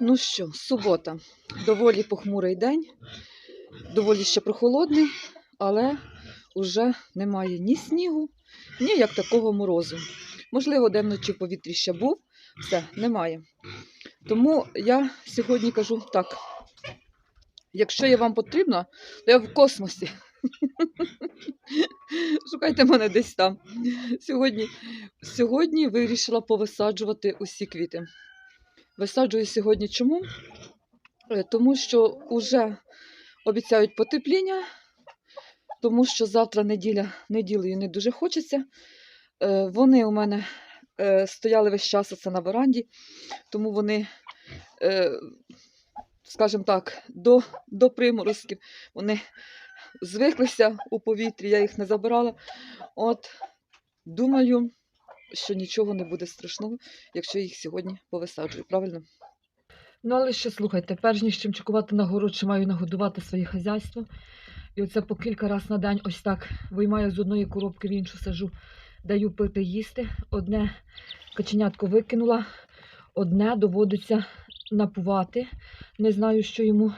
Ну що, субота. Доволі похмурий день, доволі ще прохолодний, але вже немає ні снігу, ні як такого морозу. Можливо, де вночі в повітрі ще був, все, немає. Тому я сьогодні кажу так: якщо я вам потрібна, то я в космосі. Шукайте мене десь там. Сьогодні, сьогодні вирішила повисаджувати усі квіти. Висаджую сьогодні чому? Е, Тому що вже обіцяють потепління, тому що завтра неділя, неділею не дуже хочеться. Е, Вони у мене е, стояли весь час оце на веранді, тому вони, скажімо так, до, до приморозків вони звиклися у повітрі, я їх не забирала. От, думаю, що нічого не буде страшного, якщо їх сьогодні повисаджую, правильно? Ну, але ще слухайте, перш ніж чим чекувати на город, ще маю нагодувати своє хазяйство. І оце по кілька разів на день ось так виймаю з одної коробки в іншу сажу, даю пити їсти. Одне каченятко викинула, одне доводиться напувати. Не знаю, що йому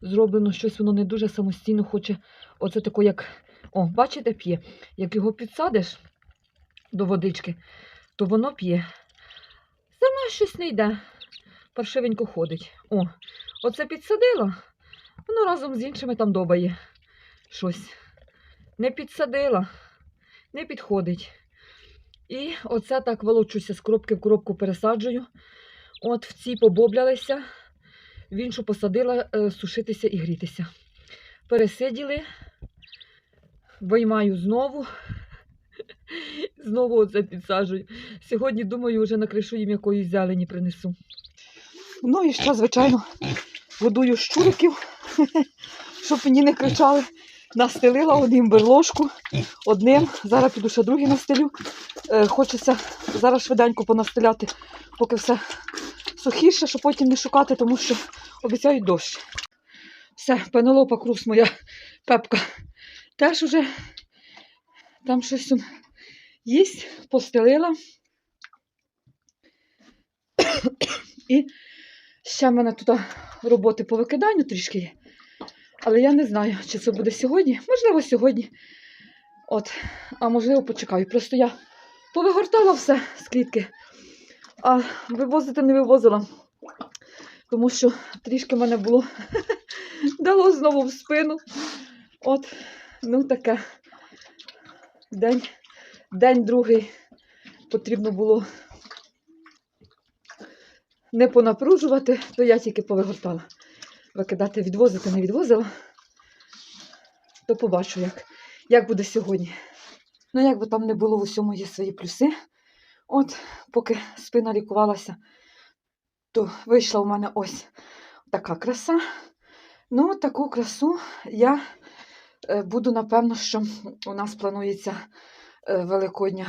зроблено, щось воно не дуже самостійно хоче. Оце тако, як, о, бачите, п'є. Як його підсадиш до водички, то воно п'є. Саме щось не йде. Паршивенько ходить. О, оце підсадила, воно разом з іншими там добає щось. Не підсадила, не підходить. І оце так волочуся з коробки в коробку пересаджую. От в ці побоблялися, в іншу посадила е, сушитися і грітися. Пересиділи, виймаю знову. Знову оце підсаджую. Сьогодні, думаю, вже накришу їм якоїсь зелені принесу. Ну і ще, звичайно, годую щуриків, щоб мені не кричали. Настелила одним берложку, одним. Зараз піду ще другий настелю. Е, хочеться зараз швиденько понастеляти, поки все сухіше, щоб потім не шукати, тому що обіцяють дощ. Все, пенелопа крус моя пепка. Теж уже там щось он їсть, постелила. І ще в мене тут роботи по викиданню трішки є. Але я не знаю, чи це буде сьогодні. Можливо, сьогодні. От, а можливо, почекаю. Просто я повигортала все з клітки, а вивозити не вивозила. Тому що трішки в мене було дало знову в спину. От, ну таке. День, день другий потрібно було не понапружувати, то я тільки повигортала. Викидати, відвозити не відвозила. То побачу, як, як буде сьогодні. Ну, як би там не було в усьому є свої плюси. От, поки спина лікувалася, то вийшла у мене ось така краса. Ну, таку красу я буду, напевно, що у нас планується е, великодня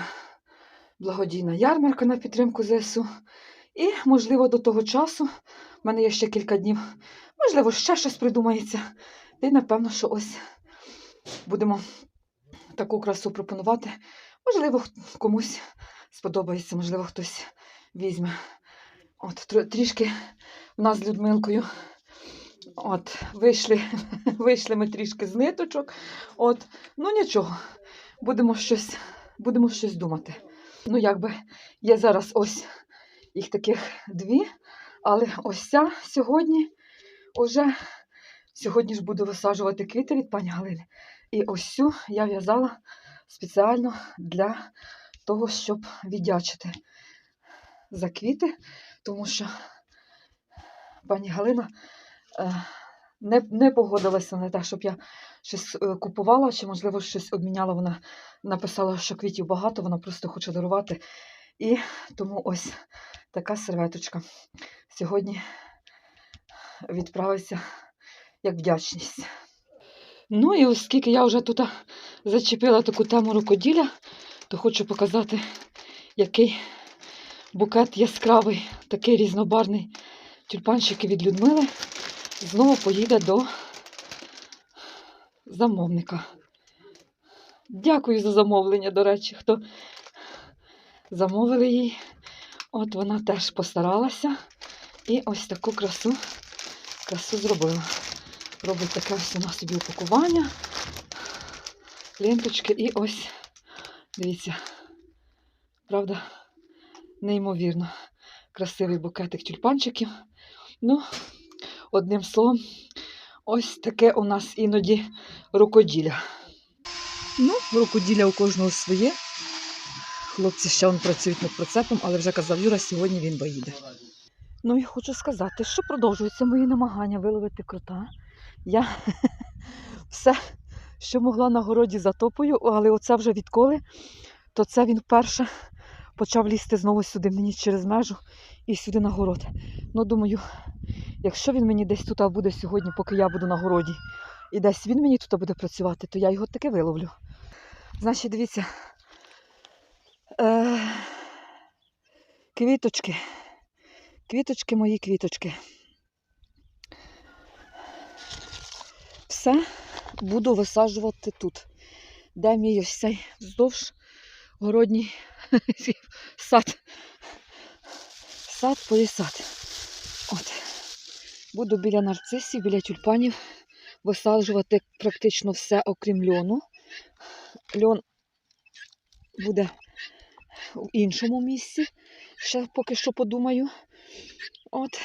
благодійна ярмарка на підтримку ЗСУ. І, можливо, до того часу, в мене є ще кілька днів, можливо, ще щось придумається. Й, напевно, що ось будемо таку красу пропонувати. Можливо, комусь сподобається, можливо, хтось візьме. От, трішки в нас з Людмилкою. От, вийшли, вийшли ми трішки з ниточок. От, ну нічого, будемо щось, будемо щось думати. Ну, якби є зараз ось їх таких дві, але ось ця сьогодні уже сьогодні ж буду висаджувати квіти від пані Галини. І ось цю я в'язала спеціально для того, щоб віддячити за квіти, тому що пані Галина не, не погодилася на те, щоб я щось е, купувала, чи, можливо, щось обміняла. Вона написала, що квітів багато, вона просто хоче дарувати. І тому ось така серветочка. Сьогодні відправиться як вдячність. Ну і оскільки я вже тут зачепила таку тему рукоділля, то хочу показати, який букет яскравий, такий різнобарний тюльпанчики від Людмили. Знову поїде до замовника. Дякую за замовлення, до речі, хто замовили їй. От вона теж постаралася І ось таку красу, красу зробила. Робить таке ось вона собі упакування, ленточки і ось, дивіться, правда, неймовірно красивий букетик тюльпанчиків. Ну, одним словом, ось таке у нас іноді рукоділля. Ну, рукоділля у кожного своє. Хлопці ще он працюють над процепом, але вже казав Юра, сьогодні він поїде. Ну і хочу сказати, що продовжуються мої намагання виловити крота. Я все, що могла на городі затопую, але оце вже відколи, то це він вперше почав лізти знову сюди мені через межу і сюди на город. Ну, думаю, якщо він мені десь тут буде сьогодні, поки я буду на городі, і десь він мені тут буде працювати, то я його таки виловлю. Значить, дивіться. Е, квіточки. Квіточки, мої квіточки. Все буду висаджувати тут. Де мій ось цей вздовж городній сад. Сад полісад. От. Буду біля нарцисів, біля тюльпанів висаджувати практично все, окрім льону. Льон буде в іншому місці. Ще поки що подумаю. От.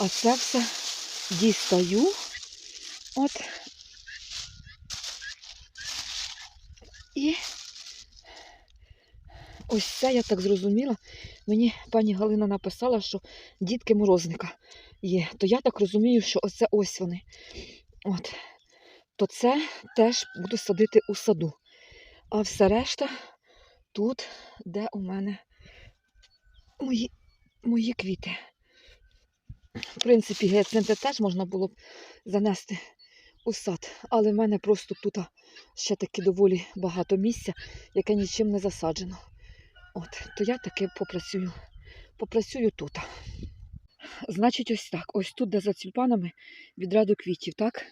А це все дістаю. От. І ось це я так зрозуміла. Мені пані Галина написала, що дітки морозника є. То я так розумію, що оце ось вони. От. То це теж буду садити у саду. А все решта тут, де у мене мої, мої квіти. В принципі, гіацинти теж можна було б занести у сад, але в мене просто тут ще таки доволі багато місця, яке нічим не засаджено. От, то я таки попрацюю, попрацюю тут. Значить, ось так. Ось тут, де за тюльпанами від ряду квітів, так,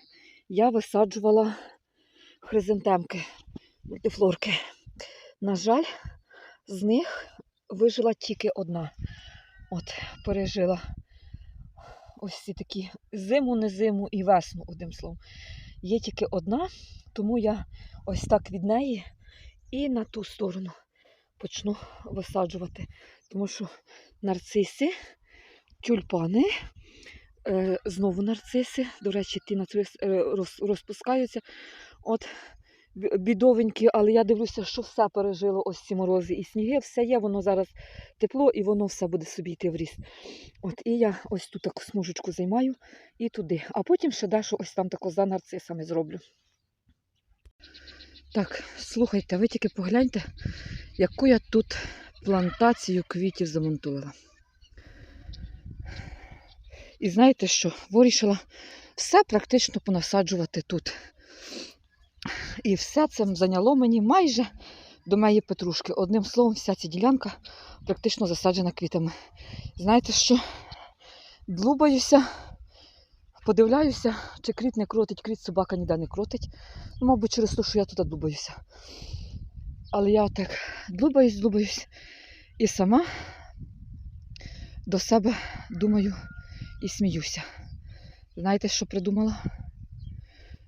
я висаджувала хризантемки, мультифлорки. На жаль, з них вижила тільки одна. От, пережила ось ці такі зиму, не зиму і весну, одним словом. Є тільки одна, тому я ось так від неї і на ту сторону почну висаджувати. Тому що нарциси, тюльпани, е, знову нарциси. До речі, ті нарциси е, розпускаються. От бідовенькі, але я дивлюся, що все пережило ось ці морози і сніги. Все є, воно зараз тепло і воно все буде собі йти в ріст. От і я ось тут таку смужечку займаю і туди. А потім ще дещо ось там тако за нарцисами зроблю. Так, слухайте, ви тільки погляньте, яку я тут плантацію квітів замонтувала. І знаєте що? Вирішила все практично понасаджувати тут. І все це зайняло мені майже до моєї петрушки. Одним словом, вся ця ділянка практично засаджена квітами. Знаєте що? Длубаюся, подивляюся, чи кріт не кротить, кріт собака ніде не кротить. Ну, мабуть, через те, що я тут дубаюся. Але я так дубаюсь, дубаюсь і сама до себе думаю і сміюся. Знаєте, що придумала?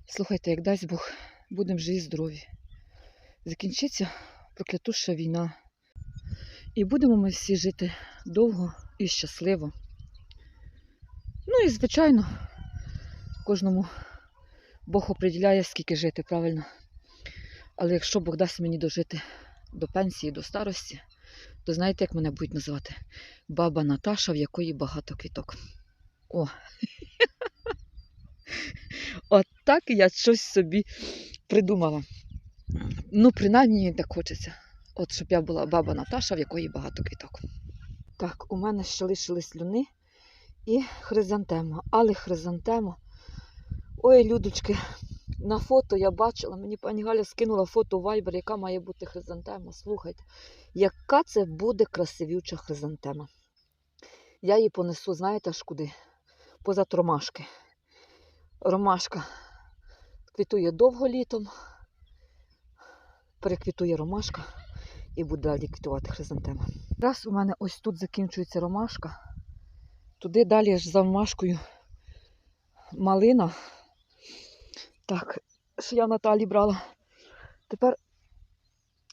Слухайте, як дасть Бог, будемо живі здорові. Закінчиться проклятуща війна. І будемо ми всі жити довго і щасливо. Ну і, звичайно, кожному Бог определяє, скільки жити, правильно. Але якщо Бог дасть мені дожити до пенсії, до старості, то знаєте, як мене будуть називати? Баба Наташа, в якої багато квіток. О! От так я щось собі придумала. Ну, принаймні так хочеться. От щоб я була баба Наташа, в якої багато квіток. Так, у мене ще лишились люни і хризантема. Але хризантема. Ой, людочки, на фото я бачила, мені пані Галя скинула фото в Viber, яка має бути хризантема. Слухайте, яка це буде красивюча хризантема. Я її понесу, знаєте аж куди? Позад ромашки. Ромашка квітує довго літом, переквітує ромашка, і буде далі квітувати хризантема. Раз у мене ось тут закінчується ромашка, туди далі аж за ромашкою малина. Так, що я в Наталі брала. Тепер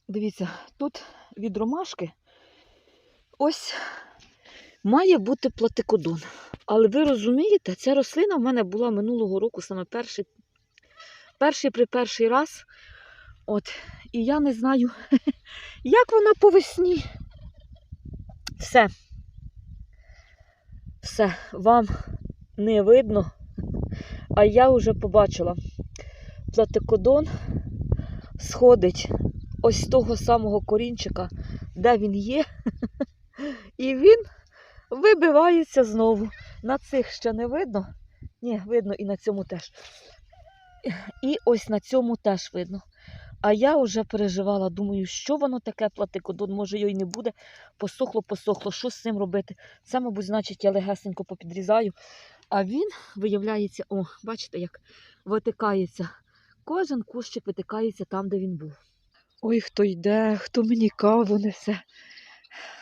дивіться, тут від ромашки ось має бути платикодон. Але ви розумієте, ця рослина в мене була минулого року саме перший, перший при перший раз. От, і я не знаю, як вона по весні. Все. Все, вам не видно, а я вже побачила. Платикодон сходить ось того самого корінчика, де він є, і він вибивається знову. На цих ще не видно. Ні, видно і на цьому теж. І ось на цьому теж видно. А я вже переживала, думаю, що воно таке платикодон, може його й не буде. Посохло, посохло, що з цим робити? Це, мабуть, значить, я легесенько попідрізаю. А він виявляється, о, бачите, як витикається. Кожен кущик витикається там, де він був. Ой, хто йде, хто мені каву несе.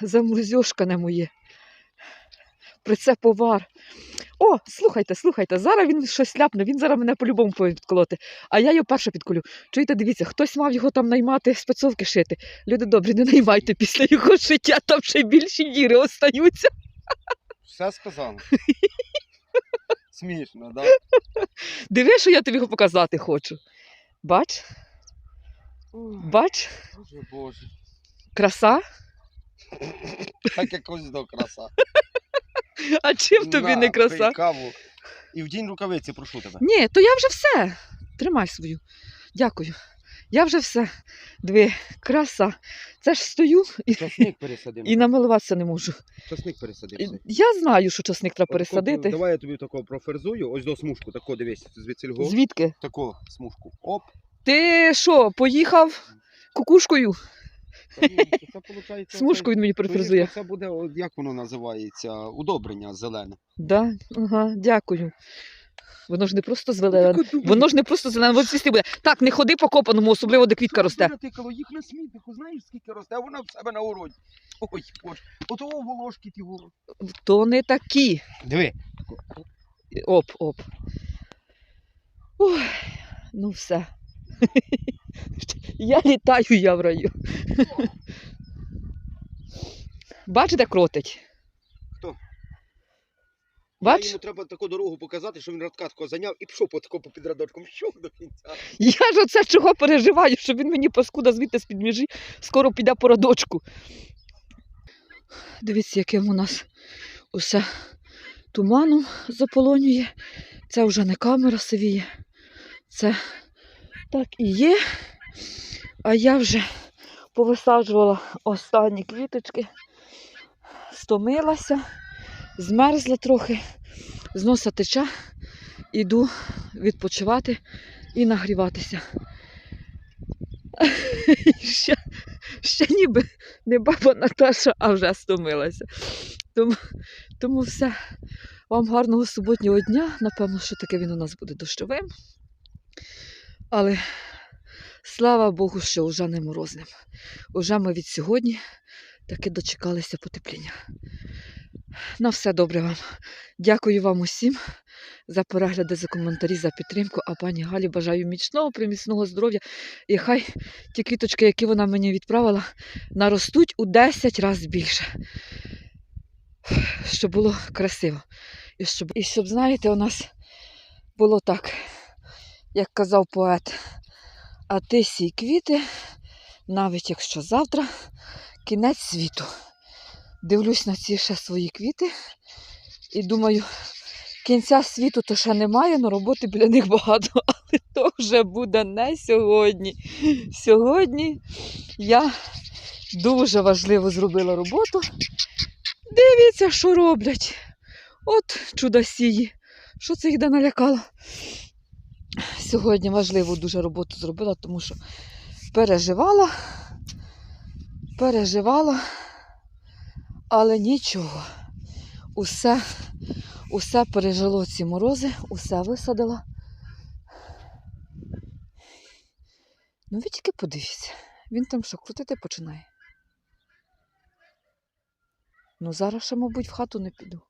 Замлузьошкане моє. При це повар. О, слухайте, слухайте, зараз він щось ляпне, він зараз мене по-любому повинен підколоти, а я його перша підколю. Чуєте, дивіться, хтось мав його там наймати, спецовки шити. Люди добрі, не наймайте після його шиття, там ще більші діри остаються. Все сказано. Смішно, да? Диви, що я тобі його показати хочу. Бач, бач, Боже, боже. краса. Так якось до краса. А чим тобі не краса? пий каву. І вдінь рукавиці, прошу тебе. Ні, то я вже все. Тримай свою. Дякую. Я вже все. Диви, краса. Це ж стою і, Часник пересадимо. і намилуватися не можу. Часник пересадився. Я знаю, що часник треба пересадити. Давай я тобі такого проферзую. Ось до смужку, тако дивись, звідсільго. Звідки? Таку смужку. Оп. Ти що, поїхав кукушкою? Це виходить. Смужку він мені перефразує. Це буде, як воно називається, удобрення зелене. Да? Ага, дякую. Воно ж не просто зелене. Воно ж не просто зелене, воно цвісти буде. Так, не ходи по копаному, особливо де квітка росте. Натикало їх на смітнику, знаєш, скільки росте, а вона в себе на уроді. Ой, боже. Ото волошки ті волошки. То не такі. Диви. Оп, оп. Ой, ну все. Я літаю, я в раю. Бачите, кротить? Хто? Бач? Йому треба таку дорогу показати, що він радка такого зайняв і пішов по тако під радочком. Що до кінця? Я ж оце чого переживаю, що він мені паскуда звідти з-під межі скоро піде по радочку. Дивіться, яким у нас усе туманом заполонює. Це вже не камера сивіє. Це так і є. А я вже повисаджувала останні квіточки, стомилася, змерзла трохи, з носа тече, іду відпочивати і нагріватися. Ще, ще ніби не баба Наташа, а вже стомилася. Тому, тому все. Вам гарного суботнього дня. Напевно, що таке він у нас буде дощовим. Але слава Богу, що вже не морозним. Уже ми від сьогодні таки дочекалися потепління. На все добре вам. Дякую вам усім за перегляди, за коментарі, за підтримку. А пані Галі бажаю міцного, приміцного здоров'я. І хай ті квіточки, які вона мені відправила, наростуть у 10 разів більше. Щоб було красиво. І щоб, і щоб, знаєте, у нас було так, як казав поет, а ти сій квіти, навіть якщо завтра кінець світу. Дивлюсь на ці ще свої квіти і думаю, кінця світу то ще немає, але роботи біля них багато, але то вже буде не сьогодні. Сьогодні я дуже важливо зробила роботу. Дивіться, що роблять. От чудосії. Що це їх де налякало? Сьогодні важливу дуже роботу зробила, тому що переживала, переживала, але нічого. Усе усе пережило ці морози, усе висадила. Ну, ви тільки подивіться, він там що крутити починає. Ну, зараз ще, мабуть, в хату не піду.